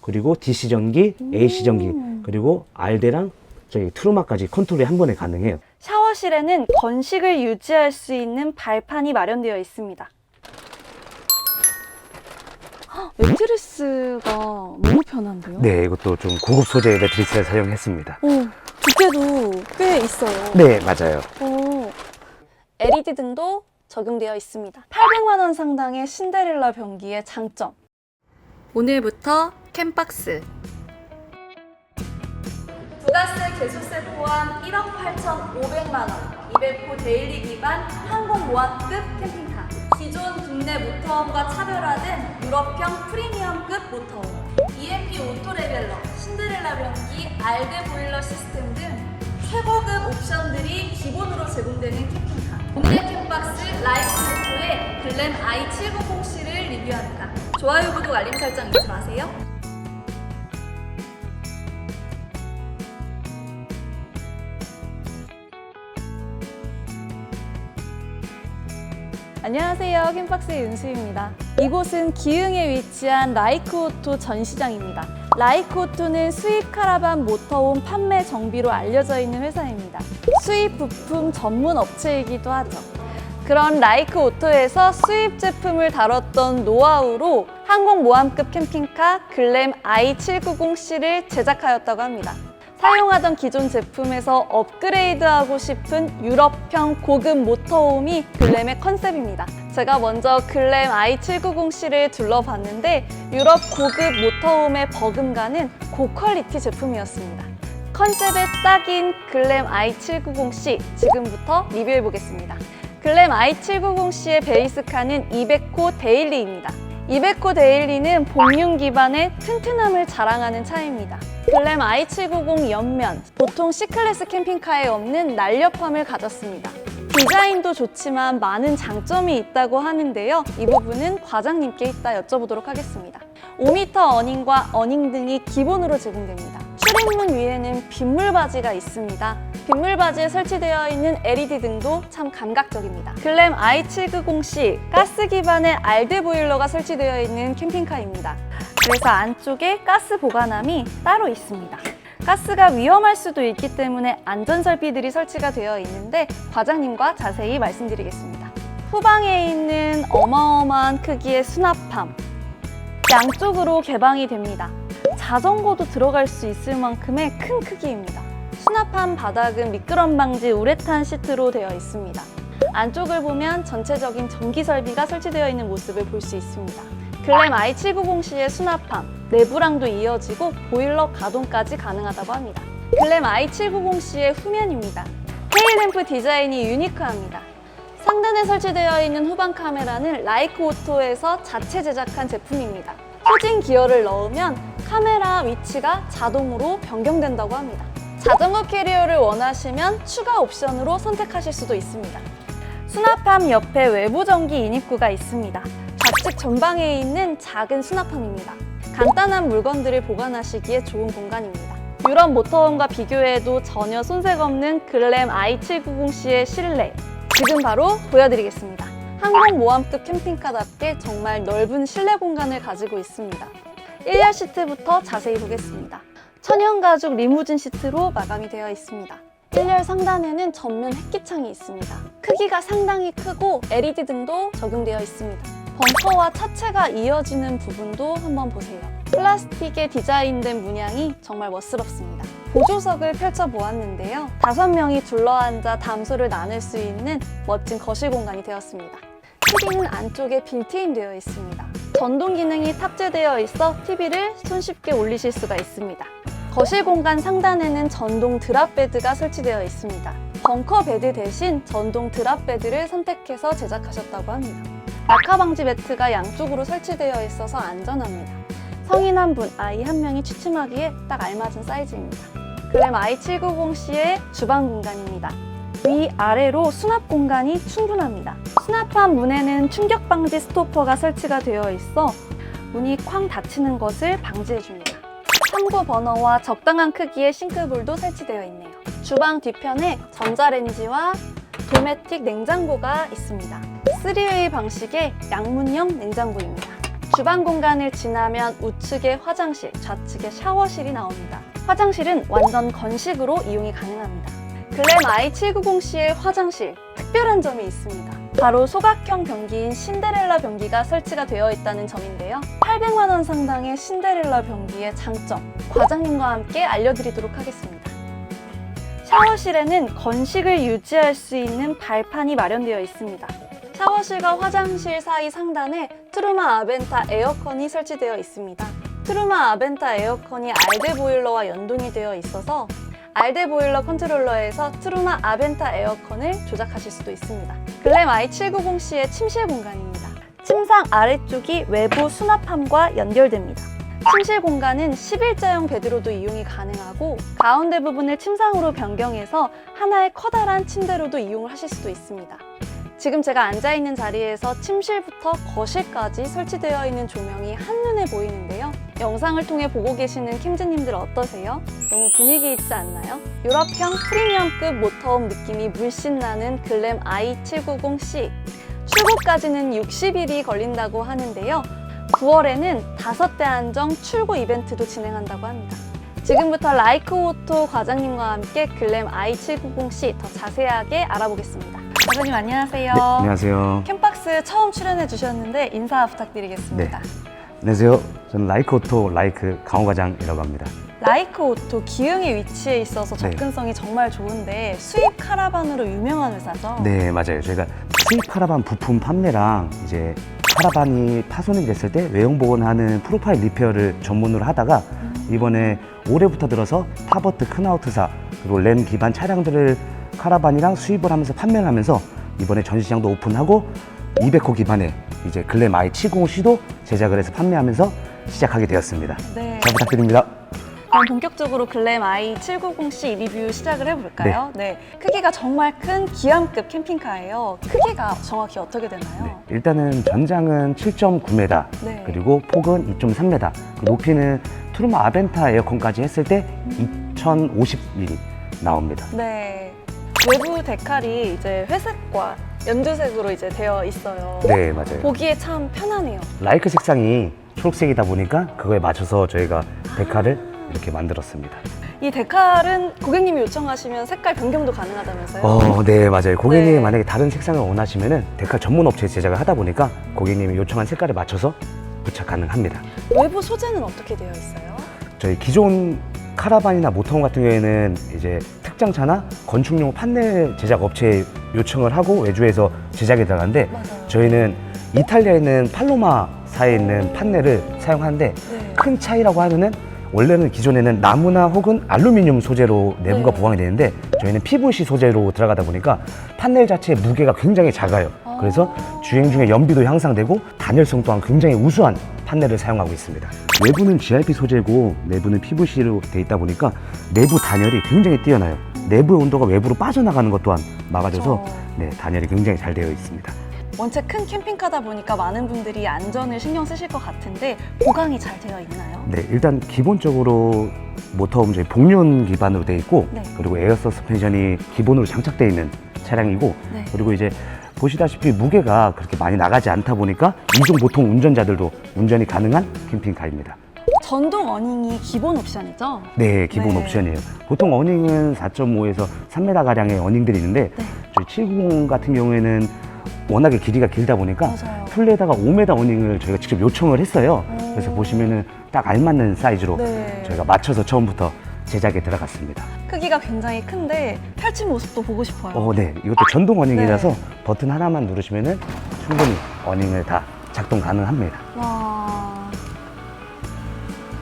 그리고 DC 전기, AC 전기, 그리고 알대랑 저희 트루마까지 컨트롤이 한 번에 가능해요. 샤워실에는 건식을 유지할 수 있는 발판이 마련되어 있습니다. 헉, 매트리스가 너무 편한데요? 네, 이것도 좀 고급 소재의 매트리스를 사용했습니다. 오, 두께도 꽤 있어요. 네, 맞아요. 오, LED 등도 적용되어 있습니다. 800만 원 상당의 신데렐라 변기의 장점. 오늘부터 캠박스. 부가세 개수세 포함 1억 8,500만 원. 200호 데일리 기반 항공모함급 캠핑카. 기존 국내 모터홈과 차별화된 유럽형 프리미엄급 모터홈. EMP 오토 레벨러, 신데렐라 변기, 알드 보일러 시스템 등 최고급 옵션들이 기본으로 제공되는 캠핑카. 동네 캠박스 라이프 모토의 글램 i790C를 리뷰합니다. 좋아요, 구독, 알림 설정 잊지 마세요. 안녕하세요. 캠박스의 윤수입니다. 이곳은 기흥에 위치한 라이크오토 전시장입니다. 라이크오토는 수입 카라반 모터홈 판매 정비로 알려져 있는 회사입니다. 수입 부품 전문 업체이기도 하죠. 그런 라이크 오토에서 수입 제품을 다뤘던 노하우로 항공모함급 캠핑카 글램 i790C를 제작하였다고 합니다. 사용하던 기존 제품에서 업그레이드하고 싶은 유럽형 고급 모터홈이 글램의 컨셉입니다. 제가 먼저 글램 i790C를 둘러봤는데 유럽 고급 모터홈의 버금가는 고퀄리티 제품이었습니다. 컨셉에 딱인 글램 i790C 지금부터 리뷰해 보겠습니다. 글램 i790C의 베이스카는 200호 데일리입니다. 200호 데일리는 복륜 기반의 튼튼함을 자랑하는 차입니다. 글램 i790 옆면, 보통 C클래스 캠핑카에 없는 날렵함을 가졌습니다. 디자인도 좋지만 많은 장점이 있다고 하는데요. 이 부분은 과장님께 이따 여쭤보도록 하겠습니다. 5m 어닝과 어닝 등이 기본으로 제공됩니다. 출입문 위에는 빗물 바지가 있습니다. 빗물 바지에 설치되어 있는 LED 등도 참 감각적입니다. 글램 i790C 가스 기반의 알드 보일러가 설치되어 있는 캠핑카입니다. 그래서 안쪽에 가스 보관함이 따로 있습니다. 가스가 위험할 수도 있기 때문에 안전 설비들이 설치가 되어 있는데 과장님과 자세히 말씀드리겠습니다. 후방에 있는 어마어마한 크기의 수납함 양쪽으로 개방이 됩니다. 자전거도 들어갈 수 있을 만큼의 큰 크기입니다. 수납함 바닥은 미끄럼 방지 우레탄 시트로 되어 있습니다. 안쪽을 보면 전체적인 전기 설비가 설치되어 있는 모습을 볼 수 있습니다. 글램 i790C의 수납함, 내부랑도 이어지고 보일러 가동까지 가능하다고 합니다. 글램 i790C의 후면입니다. 테일램프 디자인이 유니크합니다. 상단에 설치되어 있는 후방 카메라는 라이크 오토에서 자체 제작한 제품입니다. 후진 기어를 넣으면 카메라 위치가 자동으로 변경된다고 합니다. 자전거 캐리어를 원하시면 추가 옵션으로 선택하실 수도 있습니다. 수납함 옆에 외부 전기 인입구가 있습니다. 좌측 전방에 있는 작은 수납함입니다. 간단한 물건들을 보관하시기에 좋은 공간입니다. 유럽 모터홈과 비교해도 전혀 손색 없는 글램 i790C의 실내. 지금 바로 보여드리겠습니다. 항공모함급 캠핑카답게 정말 넓은 실내 공간을 가지고 있습니다. 1열 시트부터 자세히 보겠습니다. 천연 가죽 리무진 시트로 마감이 되어 있습니다. 1열 상단에는 전면 햇기창이 있습니다. 크기가 상당히 크고 LED 등도 적용되어 있습니다. 벙커와 차체가 이어지는 부분도 한번 보세요. 플라스틱에 디자인된 문양이 정말 멋스럽습니다. 보조석을 펼쳐보았는데요. 다섯 명이 둘러앉아 담소를 나눌 수 있는 멋진 거실 공간이 되었습니다. TV는 안쪽에 빌트인 되어 있습니다. 전동 기능이 탑재되어 있어 TV를 손쉽게 올리실 수가 있습니다. 거실 공간 상단에는 전동 드랍 베드가 설치되어 있습니다. 벙커 베드 대신 전동 드랍 베드를 선택해서 제작하셨다고 합니다. 낙하 방지 매트가 양쪽으로 설치되어 있어서 안전합니다. 성인 한 분, 아이 한 명이 취침하기에 딱 알맞은 사이즈입니다. 글램 i790C의 주방 공간입니다. 위, 아래로 수납 공간이 충분합니다. 수납함 문에는 충격 방지 스토퍼가 설치가 되어 있어 문이 쾅 닫히는 것을 방지해줍니다. 참고 버너와 적당한 크기의 싱크볼도 설치되어 있네요. 주방 뒤편에 전자레인지와 도메틱 냉장고가 있습니다. 3웨이 방식의 양문형 냉장고입니다. 주방 공간을 지나면 우측에 화장실, 좌측에 샤워실이 나옵니다. 화장실은 완전 건식으로 이용이 가능합니다. 글램 i790C의 화장실, 특별한 점이 있습니다. 바로 소각형 변기인 신데렐라 변기가 설치가 되어 있다는 점인데요. 800만 원 상당의 신데렐라 변기의 장점, 과장님과 함께 알려드리도록 하겠습니다. 샤워실에는 건식을 유지할 수 있는 발판이 마련되어 있습니다. 샤워실과 화장실 사이 상단에 트루마 아벤타 에어컨이 설치되어 있습니다. 트루마 아벤타 에어컨이 알데 보일러와 연동이 되어 있어서 알데 보일러 컨트롤러에서 트루마 아벤타 에어컨을 조작하실 수도 있습니다. 글램 i790C의 침실 공간입니다. 침상 아래쪽이 외부 수납함과 연결됩니다. 침실 공간은 11자형 베드로도 이용이 가능하고 가운데 부분을 침상으로 변경해서 하나의 커다란 침대로도 이용을 하실 수도 있습니다. 지금 제가 앉아 있는 자리에서 침실부터 거실까지 설치되어 있는 조명이 한눈에 보이는데요. 영상을 통해 보고 계시는 캠즈님들 어떠세요? 너무 분위기 있지 않나요? 유럽형 프리미엄급 모터홈 느낌이 물씬 나는 글램 i790C. 출고까지는 60일이 걸린다고 하는데요. 9월에는 5대 한정 출고 이벤트도 진행한다고 합니다. 지금부터 라이크 오토 과장님과 함께 글램 i790C 더 자세하게 알아보겠습니다. 과장님 안녕하세요. 네, 안녕하세요. 캠박스 처음 출연해 주셨는데 인사 부탁드리겠습니다. 안녕하세요. 저는 라이크 오토 라이크 강호과장이라고 합니다. 라이크 오토 기흥에 위치해 있어서 네. 접근성이 정말 좋은데 수입 카라반으로 유명한 회사죠? 네, 맞아요. 저희가 수입 카라반 부품 판매랑 이제 카라반이 파손이 됐을 때 외형 복원하는 프로파일 리페어를 전문으로 하다가 이번에 올해부터 들어서 파버트 큰아우트사 그리고 렌 기반 차량들을 카라반이랑 수입을 하면서 판매를 하면서 이번에 전시장도 오픈하고 200호 기반의 이제 글램 i750C도 제작을 해서 판매하면서 시작하게 되었습니다. 네. 잘 부탁드립니다. 그럼 본격적으로 글램 i790C 리뷰 시작을 해볼까요? 네. 크기가 정말 큰 기암급 캠핑카예요. 크기가 정확히 어떻게 되나요? 네, 일단은 전장은 7.9m, 네. 그리고 폭은 2.3m, 높이는 투르마 아벤타 에어컨까지 했을 때 2050mm 나옵니다. 네. 외부 데칼이 이제 회색과 연두색으로 이제 되어 있어요. 네, 맞아요. 보기에 참 편하네요. 라이크 색상이 초록색이다 보니까 그거에 맞춰서 저희가 데칼을 이렇게 만들었습니다. 이 데칼은 고객님이 요청하시면 색깔 변경도 가능하다면서요? 어, 네, 맞아요. 고객님이 네. 만약에 다른 색상을 원하시면은 데칼 전문 업체 제작을 하다 보니까 고객님이 요청한 색깔에 맞춰서 부착 가능합니다. 외부 소재는 어떻게 되어 있어요? 저희 기존 카라반이나 모터홈 같은 경우에는 이제 특장차나 건축용 판넬 제작 업체에 요청을 하고 외주에서 제작이 들어가는데 맞아요. 저희는 이탈리아에 있는 팔로마사에 있는 판넬을 사용하는데 네. 큰 차이라고 하면은 원래는 기존에는 나무나 혹은 알루미늄 소재로 내부가 네. 보강이 되는데 저희는 PVC 소재로 들어가다 보니까 판넬 자체의 무게가 굉장히 작아요. 아. 그래서 주행 중에 연비도 향상되고 단열성 또한 굉장히 우수한 판넬을 사용하고 있습니다. 외부는 GRP 소재고 내부는 PVC로 돼 있다 보니까 내부 단열이 굉장히 뛰어나요. 내부의 온도가 외부로 빠져나가는 것 또한 막아줘서 그렇죠. 네, 단열이 굉장히 잘 되어 있습니다. 원체 큰 캠핑카다 보니까 많은 분들이 안전을 신경 쓰실 것 같은데 보강이 잘 되어 있나요? 네, 일단 기본적으로 모터홈 저희 복륜 기반으로 되어 있고 네. 그리고 에어 서스펜션이 기본으로 장착되어 있는 차량이고 네. 그리고 이제 보시다시피 무게가 그렇게 많이 나가지 않다 보니까 이종 보통 운전자들도 운전이 가능한 캠핑카입니다. 전동 어닝이 기본 옵션이죠? 네, 기본 네. 옵션이에요. 보통 어닝은 4.5에서 3m 가량의 어닝들이 있는데 네. 저희 790 같은 경우에는 워낙에 길이가 길다 보니까 맞아요. 풀에다가 5m 어닝을 저희가 직접 요청을 했어요. 오. 그래서 보시면은 딱 알맞는 사이즈로 네. 저희가 맞춰서 처음부터 제작에 들어갔습니다. 크기가 굉장히 큰데 펼친 모습도 보고 싶어요. 어, 네. 이것도 전동 어닝이라서 네. 버튼 하나만 누르시면은 충분히 어닝을 다 작동 가능합니다. 와.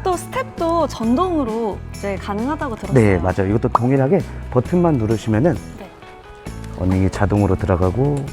또 스텝도 전동으로 이제 가능하다고 들었어요. 네, 맞아요. 이것도 동일하게 버튼만 누르시면은 네. 어닝이 자동으로 들어가고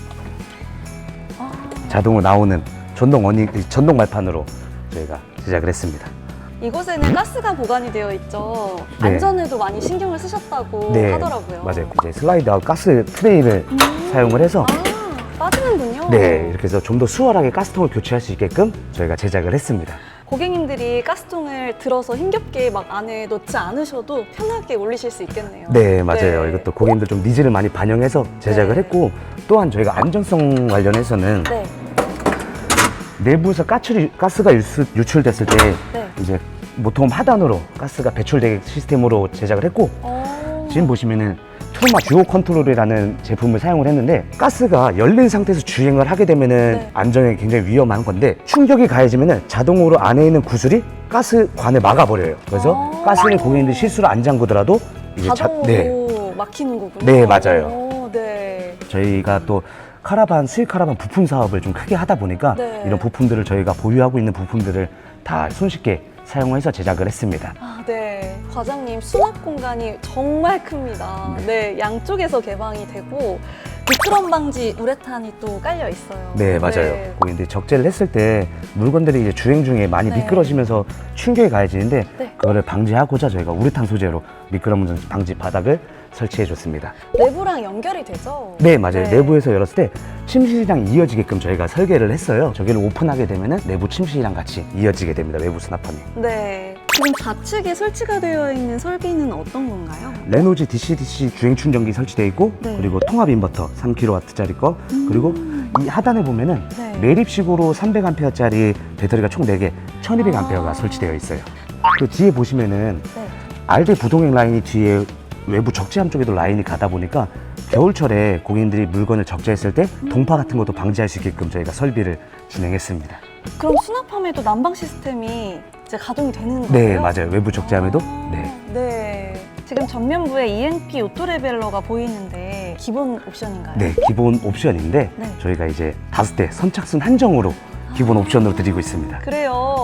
아, 자동으로 나오는 전동 어닝 전동 말판으로 저희가 제작을 했습니다. 이곳에는 가스가 보관이 되어 있죠. 네. 안전에도 많이 신경을 쓰셨다고 네, 하더라고요. 맞아요. 이제 슬라이드 아웃 가스 트레이를 음. 사용을 해서 아, 빠지는군요. 네, 이렇게 해서 좀 더 수월하게 가스통을 교체할 수 있게끔 저희가 제작을 했습니다. 고객님들이 가스통을 들어서 힘겹게 막 안에 넣지 않으셔도 편하게 올리실 수 있겠네요. 네, 맞아요. 네. 이것도 고객님들 좀 니즈를 많이 반영해서 제작을 네. 했고 또한 저희가 안전성 관련해서는 네. 내부에서 가출이, 가스가 유출됐을 때 네. 이제 보통 하단으로 가스가 배출되게 시스템으로 제작을 했고 어. 지금 보시면은 트로마 듀오 컨트롤이라는 제품을 사용을 했는데 가스가 열린 상태에서 주행을 하게 되면은 네. 안전에 굉장히 위험한 건데 충격이 가해지면은 자동으로 안에 있는 구슬이 가스관을 막아버려요. 그래서 아. 가스를 고객님들 실수로 안 잠그더라도 이제 자- 자동으로 네. 막히는 거군요. 네, 맞아요. 오, 네. 저희가 또 카라반 수입 카라반 부품 사업을 좀 크게 하다 보니까 네. 이런 부품들을 저희가 보유하고 있는 부품들을 다 손쉽게 사용해서 제작을 했습니다. 아, 네. 과장님 수납 공간이 정말 큽니다. 네. 양쪽에서 개방이 되고 미끄럼 방지 우레탄이 또 깔려 있어요. 네, 맞아요. 고객님들이 적재를 했을 때 물건들이 이제 주행 중에 많이 네. 미끄러지면서 충격이 가해지는데 네. 그거를 방지하고자 저희가 우레탄 소재로 미끄럼 방지 바닥을 설치해 줬습니다. 내부랑 연결이 되죠? 네, 맞아요. 네. 내부에서 열었을 때 침실이랑 이어지게끔 저희가 설계를 했어요. 저기를 오픈하게 되면은 내부 침실이랑 같이 이어지게 됩니다. 외부 수납함이. 네. 지금 좌측에 설치가 되어 있는 설비는 어떤 건가요? 레노지 DC-DC 주행 충전기 설치되어 있고 네. 음. 그리고 통합 인버터 3kW짜리 거 그리고 이 하단에 보면은 네. 매립식으로 300A짜리 배터리가 총 4개 1200A가 아. 설치되어 있어요. 그 뒤에 보시면은 네. RD 부동액 라인이 뒤에 외부 적재함 쪽에도 라인이 가다 보니까 겨울철에 고객님들이 물건을 적재했을 때 음. 동파 같은 것도 방지할 수 있게끔 저희가 설비를 진행했습니다. 그럼 수납함에도 난방 시스템이 이제 가동이 되는 거예요? 네, 맞아요. 외부 적재함에도 아, 네. 네. 지금 전면부에 ENP 오토 레벨러가 보이는데 기본 옵션인가요? 네, 기본 옵션인데 네. 저희가 이제 다섯 대 선착순 한정으로 기본 옵션으로 드리고 있습니다. 그래요.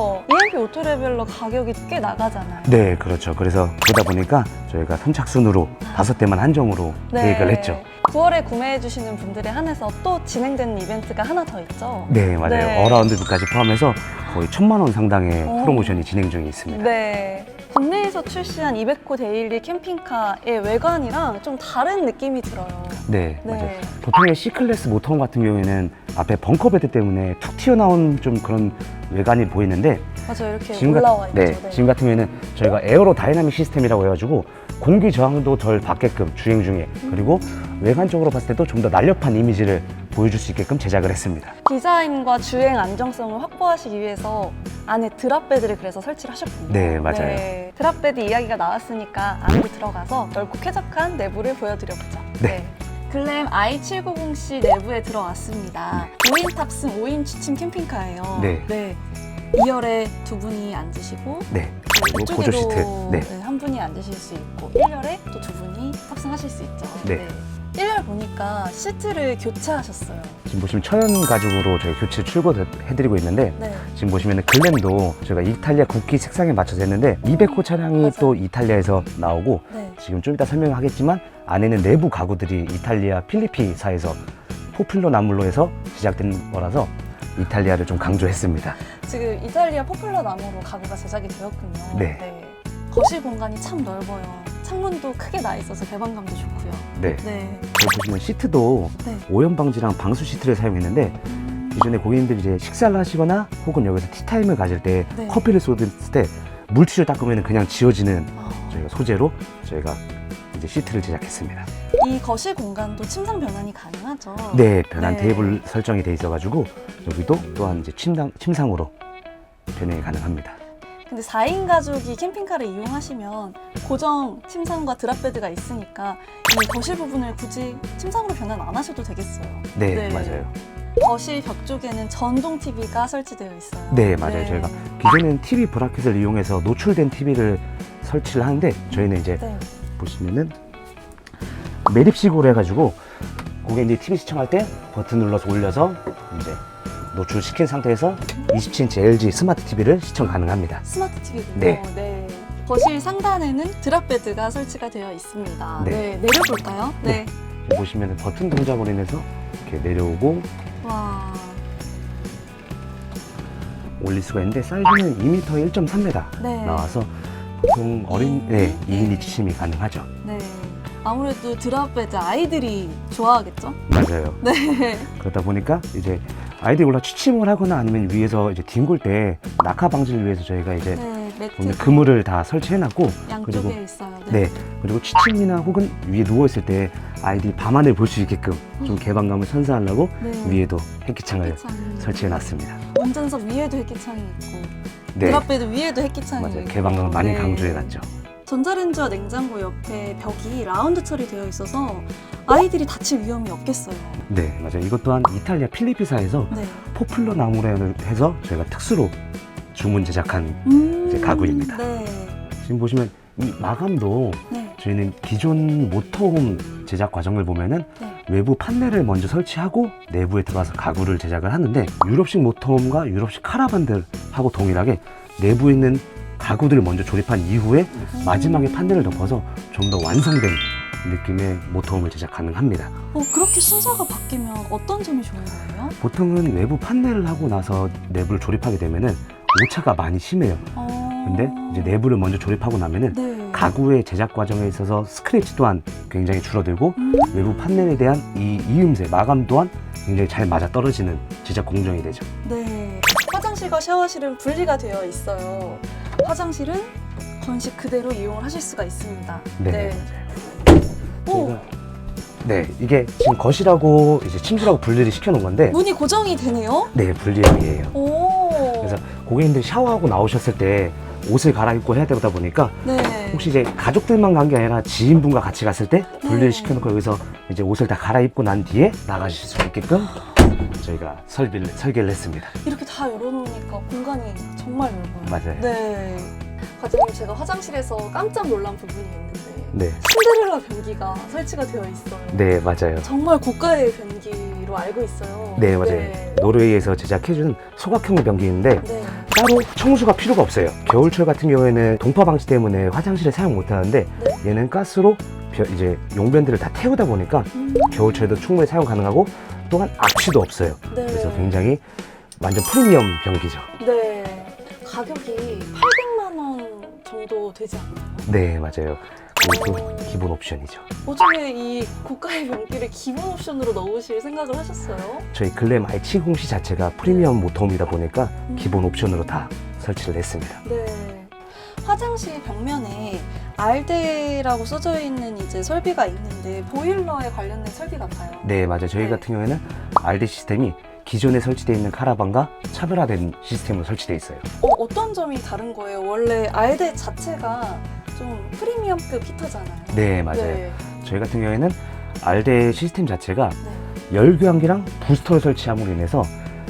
ENP 오토레벨러 가격이 꽤 나가잖아요. 네, 그렇죠. 그래서 그러다 보니까 저희가 선착순으로 다섯 대만 한정으로 계획을 했죠. 9월에 구매해 주시는 분들에 한해서 또 진행되는 이벤트가 하나 더 있죠. 네, 맞아요. 네. 어라운드까지 포함해서 거의 천만 원 상당의 오. 프로모션이 진행 중에 있습니다. 네. 국내에서 출시한 200호 데일리 캠핑카의 외관이랑 좀 다른 느낌이 들어요. 네, 네. 맞아요. 보통의 C클래스 모터홈 같은 경우에는 앞에 벙커 베드 때문에 툭 튀어나온 좀 그런 외관이 보이는데 맞아요. 이렇게 지금, 올라와 같, 있죠. 네, 지금 같은 경우에는 저희가 에어로 다이나믹 시스템이라고 해가지고 공기 저항도 덜 받게끔 주행 중에 그리고 외관적으로 봤을 때도 좀 더 날렵한 이미지를 보여줄 수 있게끔 제작을 했습니다. 디자인과 주행 안정성을 확보하시기 위해서 안에 드랍베드를 그래서 설치를 하셨군요. 네, 맞아요. 네, 드랍베드 이야기가 나왔으니까 안으로 들어가서 넓고 쾌적한 내부를 보여드려보죠. 네. 글램 i790C 내부에 들어왔습니다. 5인 탑승 5인 취침 캠핑카예요. 네. 2열에 두 분이 앉으시고 네. 이쪽에도. 네. 네, 한 분이 앉으실 수 있고 1열에 또 두 분이 탑승하실 수 있죠. 네. 1열 보니까 시트를 교체하셨어요. 지금 보시면 천연 가죽으로 저희 교체 출고해드리고 있는데 네. 지금 보시면 글램도 저희가 이탈리아 국기 색상에 맞춰서 했는데 200호 차량이 맞아요. 또 이탈리아에서 나오고 네. 지금 좀 이따 설명하겠지만 안에는 내부 가구들이 이탈리아 필리피사에서 포플러 나물로 해서 제작된 거라서 이탈리아를 좀 강조했습니다. 지금 이탈리아 포플러 나무로 가구가 제작이 되었군요. 네. 거실 공간이 참 넓어요. 창문도 크게 나 있어서 개방감도 좋고요. 네. 네. 여기 보시면 시트도 네. 오염 방지랑 방수 시트를 사용했는데 기존에 고객님들이 이제 식사를 하시거나 혹은 여기서 티타임을 가질 때 네. 커피를 쏟을 때 물티슈 닦으면 그냥 지워지는 아, 저희가 소재로 저희가 이제 시트를 제작했습니다. 이 거실 공간도 침상 변환이 가능하죠. 네, 변환 네. 테이블 설정이 돼 있어가지고 여기도 또한 이제 침상, 침상으로 변형이 가능합니다. 근데 4인 가족이 캠핑카를 이용하시면 고정 침상과 드랍베드가 있으니까 이 거실 부분을 굳이 침상으로 변환 안 하셔도 되겠어요. 네, 네. 맞아요. 거실 벽 쪽에는 전동 TV가 설치되어 있어요. 네, 맞아요. 저희가 기존에는 TV 브라켓을 이용해서 노출된 TV를 설치를 하는데 저희는 이제 네. 보시면은 매립식으로 해가지고 고객님이 TV 시청할 때 버튼 눌러서 올려서 이제 노출시킨 상태에서 27인치 LG 스마트 TV를 시청 가능합니다. 스마트 TV군요. 네. 거실 상단에는 드랍베드가 설치가 되어 있습니다. 네. 네, 내려볼까요? 네. 지금 보시면 버튼 동작으로 인해서 이렇게 내려오고 와. 올릴 수가 있는데 사이즈는 2m 1.3m 네. 나와서 보통 어린 네, 네. 2인이 취침이 가능하죠. 네. 아무래도 드랍베드 아이들이 좋아하겠죠? 맞아요. 네. 그러다 보니까 이제 아이들이 올라 취침을 하거나 아니면 위에서 이제 뒹굴 때 낙하 방지를 위해서 저희가 이제 네, 그물을 다 설치해놨고 양쪽에 그리고 있어요. 네 그리고 취침이나 혹은 위에 누워 있을 때 아이들이 밤하늘 볼 수 있게끔 좀 개방감을 선사하려고 네. 위에도 햇기창을 햇빛창. 설치해놨습니다. 운전석 위에도 햇기창이 있고 네, 드랍베드 위에도 햇기창이 맞아요. 있고 개방감을 많이 네. 강조해놨죠. 전자레인지와 냉장고 옆에 벽이 라운드 처리되어 있어서 아이들이 다칠 위험이 없겠어요. 네, 맞아요. 이것 또한 이탈리아 필리피사에서 네. 포플러 나무로 해서 저희가 특수로 주문 제작한 음, 이제 가구입니다. 네. 지금 보시면 이 마감도 네. 저희는 기존 모터홈 제작 과정을 보면은 네. 외부 판넬을 먼저 설치하고 내부에 들어가서 가구를 제작을 하는데 유럽식 모터홈과 유럽식 카라반들하고 동일하게 내부에 있는 가구들을 먼저 조립한 이후에 마지막에 판넬을 덮어서 좀 더 완성된 느낌의 모터홈을 제작 가능합니다. 어, 그렇게 순서가 바뀌면 어떤 점이 좋은 거예요? 보통은 외부 판넬을 하고 나서 내부를 조립하게 되면은 오차가 많이 심해요. 어... 근데 이제 내부를 먼저 조립하고 나면은 네. 가구의 제작 과정에 있어서 스크래치 또한 굉장히 줄어들고 음, 외부 판넬에 대한 이 이음새 마감 또한 굉장히 잘 맞아 떨어지는 제작 공정이 되죠. 네. 화장실과 샤워실은 분리가 되어 있어요. 화장실은 건식 그대로 이용을 하실 수가 있습니다. 네. 오, 네 이게 지금 거실하고 이제 침실하고 분리를 시켜놓은 건데 문이 고정이 되네요. 네 분리형이에요. 오. 그래서 고객님들 샤워하고 나오셨을 때 옷을 갈아입고 해야 되다 보니까 네. 혹시 이제 가족들만 간 게 아니라 지인분과 같이 갔을 때 분리를 네. 시켜놓고 여기서 이제 옷을 다 갈아입고 난 뒤에 나가실 수 있게끔 저희가 설비를, 설계를 했습니다. 이렇게 다 열어놓으니까 공간이 정말 넓어요. 맞아요. 네. 과장님 제가 화장실에서 깜짝 놀란 부분이 있는데 네, 신데렐라 변기가 설치가 되어 있어요. 네 맞아요. 정말 고가의 변기로 알고 있어요. 네 맞아요. 네. 노르웨이에서 제작해준 소각형 변기인데 네. 따로 청수가 필요가 없어요. 겨울철 같은 경우에는 동파 방지 때문에 화장실에 사용 못 하는데 네. 얘는 가스로 벼- 이제 용변들을 다 태우다 보니까 음, 겨울철에도 충분히 사용 가능하고 또한 악취도 없어요. 네. 그래서 굉장히 완전 프리미엄 변기죠. 네. 가격이 800만 원 정도 되지 않나요? 네 맞아요. 그것도 기본 옵션이죠. 어쩌면 이 고가의 변기를 기본 옵션으로 넣으실 생각을 하셨어요? 저희 글램 i70C 자체가 프리미엄 모터홈이다 보니까 음. 기본 옵션으로 다 설치를 했습니다. 네. 화장실 벽면에 알데라고 써져 있는 이제 설비가 있는데 보일러에 관련된 설비 같아요. 네 맞아요. 저희 네. 같은 경우에는 RD 시스템이 기존에 설치되어 있는 카라반과 차별화된 시스템으로 설치되어 있어요. 어, 떤 점이 다른 거예요? 원래 알데 자체가 좀 프리미엄급 히터잖아요. 네 맞아요. 네. 저희 같은 경우에는 RD 시스템 자체가 네. 열교환기랑 부스터를 설치함으로 인해서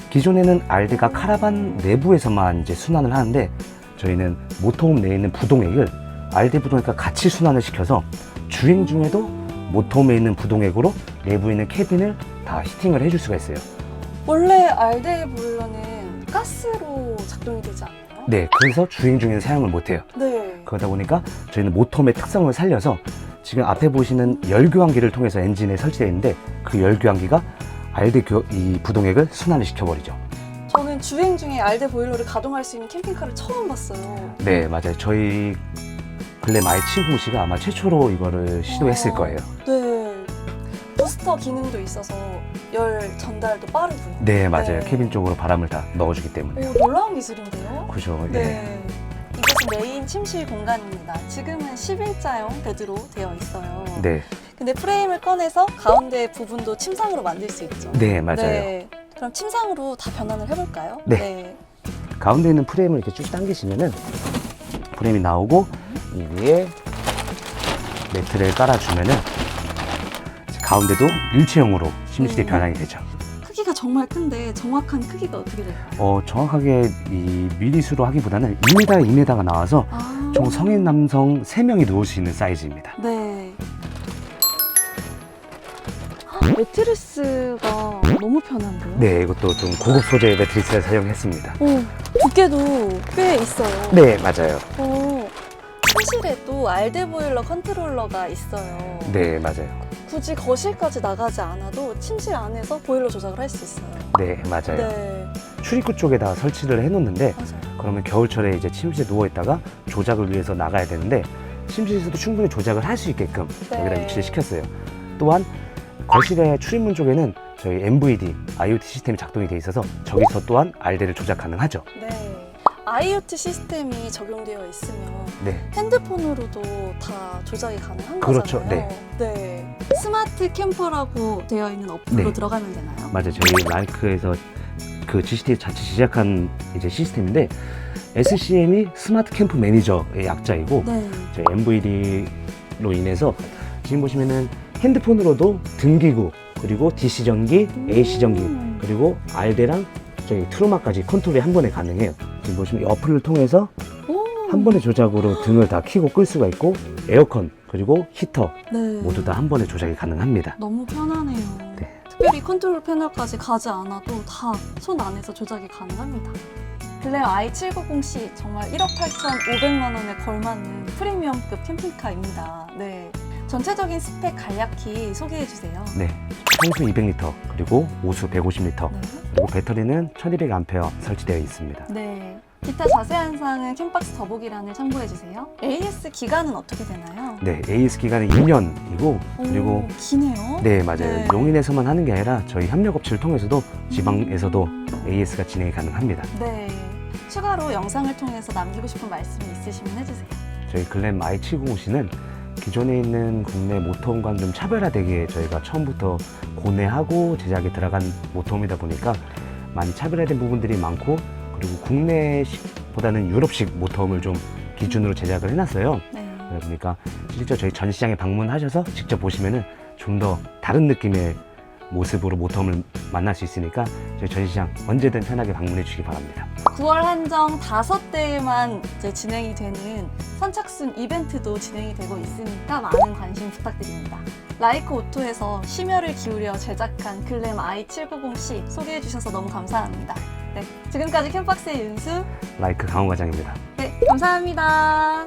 기존에는 RD가 카라반 내부에서만 이제 순환을 하는데 저희는 모터홈 내에 있는 부동액을 RD 부동액과 같이 순환을 시켜서 주행 중에도 모터홈에 있는 부동액으로 내부에 있는 캐빈을 다 히팅을 해줄 수가 있어요. 원래 알데 보일러는 가스로 작동이 되지 않나요? 네, 그래서 주행 중에는 사용을 못해요. 네. 그러다 보니까 저희는 모터홈의 특성을 살려서 지금 앞에 보시는 열교환기를 통해서 엔진에 설치되어 있는데 그 열교환기가 RD 교, 이 부동액을 순환을 시켜버리죠. 저는 주행 중에 알데 보일러를 가동할 수 있는 캠핑카를 처음 봤어요. 네, 맞아요. 저희 글램 i70C가 아마 최초로 이거를 시도했을 어. 거예요. 네. 부스터 기능도 있어서 열 전달도 빠르고요. 네, 맞아요. 네. 캐빈 쪽으로 바람을 다 넣어주기 때문에. 오, 놀라운 기술인데요? 그죠. 예. 네. 이곳은 메인 침실 공간입니다. 지금은 11자형 베드로 되어 있어요. 네, 근데 프레임을 꺼내서 가운데 부분도 침상으로 만들 수 있죠. 네, 맞아요. 네. 그럼 침상으로 다 변환을 해볼까요? 네. 가운데 있는 프레임을 이렇게 쭉 당기시면은 프레임이 나오고 이 위에 매트를 깔아주면은 가운데도 일체형으로 침실이 음. 변환이 되죠. 크기가 정말 큰데 정확한 크기가 어떻게 될까요? 어, 정확하게 이 미리수로 하기보다는 2m, 2m가 나와서 아. 총 성인 남성 3명이 누울 수 있는 사이즈입니다. 네. 헉, 매트리스가 너무 편한데요? 네, 이것도 좀 고급 소재의 매트리스를 사용했습니다. 오, 두께도 꽤 있어요. 네, 맞아요. 오, 침실에도 알데 보일러 컨트롤러가 있어요. 네, 맞아요. 굳이 거실까지 나가지 않아도 침실 안에서 보일러 조작을 할 수 있어요. 네, 맞아요. 네, 출입구 쪽에다 설치를 해놓는데 맞아요. 그러면 겨울철에 이제 침실에 누워 있다가 조작을 위해서 나가야 되는데 침실에서도 충분히 조작을 할 수 있게끔 네. 여기다 위치를 시켰어요. 또한 거실의 출입문 쪽에는 저희 MVD IoT 시스템이 작동이 돼 있어서 저기서 또한 RD를 조작 가능하죠. 네. IoT 시스템이 적용되어 있으면 네, 핸드폰으로도 다 조작이 가능한 그렇죠. 거잖아요. 네. 스마트 캠퍼라고 되어 있는 어플로 네. 들어가면 되나요? 맞아요. 저희 라이크에서 라이크 GCT 자체 제작한 이제 시스템인데 SCM이 스마트 캠프 매니저의 약자이고 네. 저희 MVD로 인해서 지금 보시면은 핸드폰으로도 등기구 그리고 DC 전기, AC 전기 음. 그리고 알데랑 저희 트루마까지 컨트롤이 한 번에 가능해요. 지금 보시면 이 어플을 통해서 오. 한 번의 조작으로 등을 다 켜고 끌 수가 있고 에어컨 그리고 히터 네. 모두 다 한 번에 조작이 가능합니다. 너무 편하네요. 네. 특별히 컨트롤 패널까지 가지 않아도 다 손 안에서 조작이 가능합니다. 글램 i790C 정말 1억 8,500만 원에 걸맞는 프리미엄급 캠핑카입니다. 네. 전체적인 스펙 간략히 소개해 주세요. 네. 청수 200리터 그리고 오수 150리터 네. 그리고 배터리는 1200A 설치되어 있습니다. 네. 기타 자세한 사항은 캠박스 더보기란을 참고해 주세요. AS 기간은 어떻게 되나요? 네, AS 기간은 2년이고 그리고 오, 기네요. 네 맞아요. 네. 용인에서만 하는 게 아니라 저희 협력업체를 통해서도 지방에서도 AS가 진행이 가능합니다. 네. 추가로 영상을 통해서 남기고 싶은 말씀이 있으시면 해주세요. 저희 글램 i790C는 기존에 있는 국내 모터홈과는 좀 차별화되게 저희가 처음부터 고뇌하고 제작에 들어간 모터홈이다 보니까 많이 차별화된 부분들이 많고 그리고 국내식보다는 유럽식 모터홈을 좀 기준으로 제작을 해놨어요. 네. 그러다 보니까 실제 저희 전시장에 방문하셔서 직접 보시면은 좀 더 다른 느낌의 모습으로 모텀을 만날 수 있으니까 저희 전시장 언제든 편하게 방문해 주시기 바랍니다. 9월 한정 다섯 대에만 이제 진행이 되는 선착순 이벤트도 진행이 되고 있으니까 많은 관심 부탁드립니다. 라이크 오토에서 심혈을 기울여 제작한 글램 i790C 소개해 주셔서 너무 감사합니다. 네, 지금까지 캠박스의 윤수. 라이크 강원 과장입니다. 네, 감사합니다.